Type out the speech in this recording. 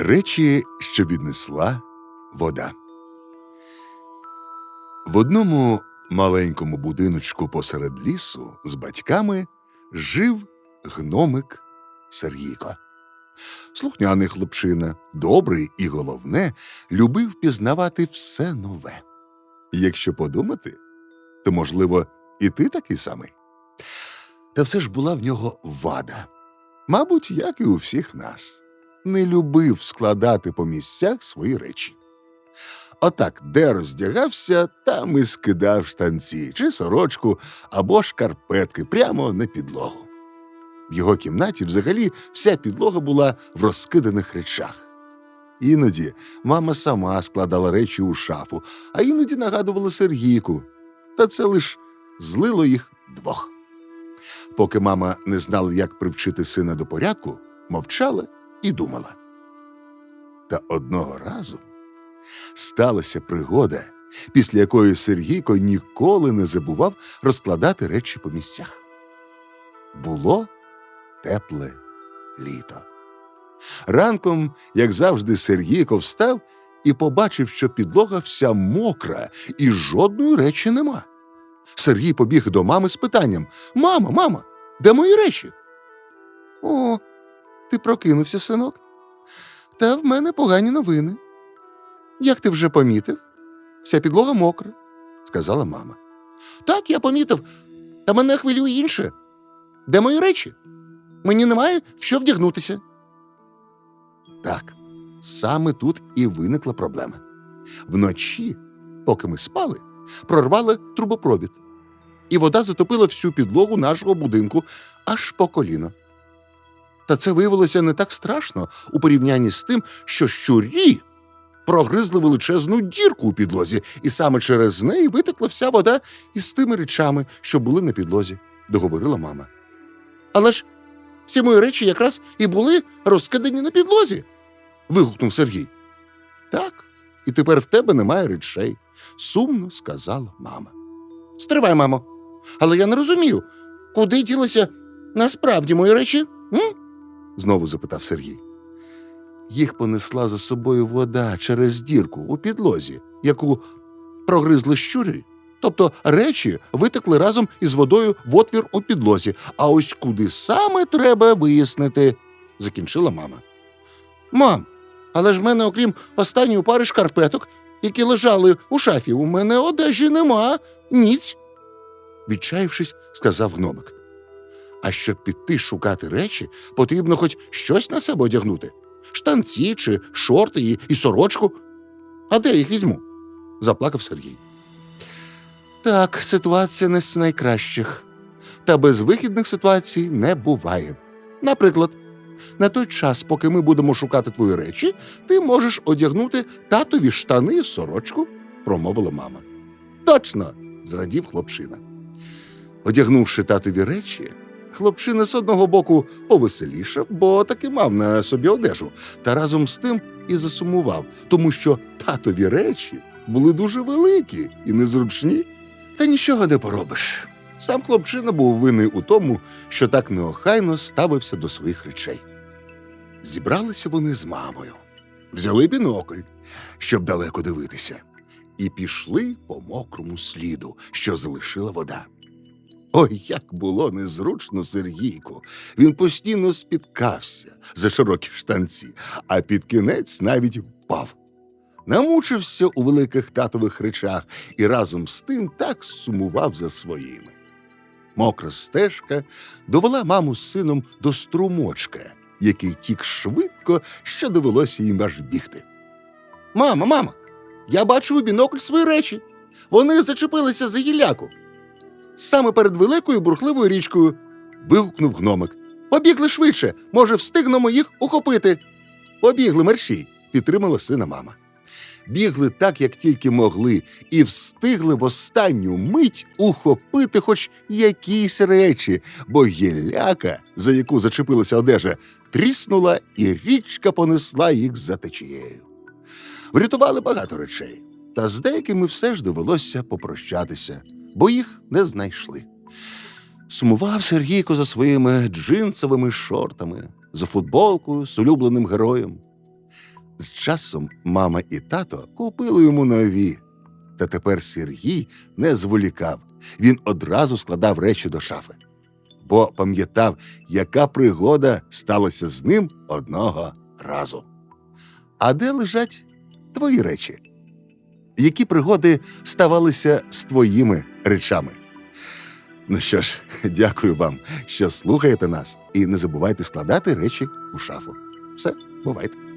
Речі, що віднесла вода. В одному маленькому будиночку посеред лісу з батьками жив гномик Сергійко. Слухняний хлопчина, добрий і головне, любив пізнавати все нове. Якщо подумати, то, можливо, і ти такий самий. Та все ж була в нього вада, мабуть, як і у всіх нас не любив складати по місцях свої речі. Отак, де роздягався, там і скидав штанці чи сорочку або шкарпетки прямо на підлогу. В його кімнаті взагалі вся підлога була в розкиданих речах. Іноді мама сама складала речі у шафу, а іноді нагадувала Сергійку, та це лиш злило їх двох. Поки мама не знала, як привчити сина до порядку, мовчала і думала. Та одного разу сталася пригода, після якої Сергійко ніколи не забував розкладати речі по місцях. Було тепле літо. Ранком, як завжди, Сергійко встав і побачив, що підлога вся мокра і жодної речі нема. Сергій побіг до мами з питанням: Мама, мама, де мої речі? О, ти прокинувся, синок? Та в мене погані новини. Як ти вже помітив? Вся підлога мокра, сказала мама. Так, я помітив, та мене хвилює інше. Де мої речі? Мені немає в що вдягнутися. Так, саме тут і виникла проблема. Вночі, поки ми спали, прорвали трубопровід, і вода затопила всю підлогу нашого будинку аж по коліно. Та це виявилося не так страшно у порівнянні з тим, що щурі прогризли величезну дірку у підлозі, і саме через неї витекла вся вода із тими речами, що були на підлозі, договорила мама. Але ж всі мої речі якраз і були розкидані на підлозі. вигукнув Сергій. Так, і тепер в тебе немає речей, сумно сказала мама. Стривай, мамо, але я не розумію, куди ділися насправді мої речі? М? Знову запитав Сергій. Їх понесла за собою вода через дірку у підлозі, яку прогризли щурі. Тобто речі витекли разом із водою в отвір у підлозі, а ось куди саме треба вияснити, закінчила мама. Мам, але ж в мене, окрім останньої пари шкарпеток, які лежали у шафі, у мене одежі нема, ніць. Відчаявшись, сказав гномик. А щоб піти шукати речі, потрібно хоч щось на себе одягнути штанці чи шорти і, і сорочку. А де їх візьму? заплакав Сергій. Так, ситуація не з найкращих. Та безвихідних ситуацій не буває. Наприклад, на той час, поки ми будемо шукати твої речі, ти можеш одягнути татові штани і сорочку, промовила мама. Точно, зрадів хлопчина. Одягнувши татові речі, хлопчина з одного боку повеселішав, бо таки мав на собі одежу, та разом з тим і засумував, тому що татові речі були дуже великі і незручні. Та нічого не поробиш. Сам хлопчина був винний у тому, що так неохайно ставився до своїх речей. Зібралися вони з мамою, взяли бінокль, щоб далеко дивитися, і пішли по мокрому сліду, що залишила вода. Ой, як було незручно Сергійку. Він постійно спіткався за широкі штанці, а під кінець навіть впав. Намучився у великих татових речах і разом з тим так сумував за своїми. Мокра стежка довела маму з сином до струмочка, який тік швидко, що довелося їм аж бігти. Мама, мама, я бачу у бінокль свої речі. Вони зачепилися за гілляку. Саме перед великою бурхливою річкою. вигукнув гномик. Побігли швидше, може, встигнемо їх ухопити. Побігли мерщій, підтримала сина мама. Бігли так, як тільки могли, і встигли в останню мить ухопити хоч якісь речі, бо гілляка, за яку зачепилася одежа, тріснула, і річка понесла їх за течією. Врятували багато речей, та з деякими все ж довелося попрощатися, бо їх не знайшли. Сумував Сергійко за своїми джинсовими шортами, за футболкою з улюбленим героєм. З часом мама і тато купили йому нові. Та тепер Сергій не зволікав. Він одразу складав речі до шафи, бо пам'ятав, яка пригода сталася з ним одного разу. А де лежать твої речі? Які пригоди ставалися з твоїми речами? Ну що ж, дякую вам, що слухаєте нас, і не забувайте складати речі у шафу. Все, бувайте.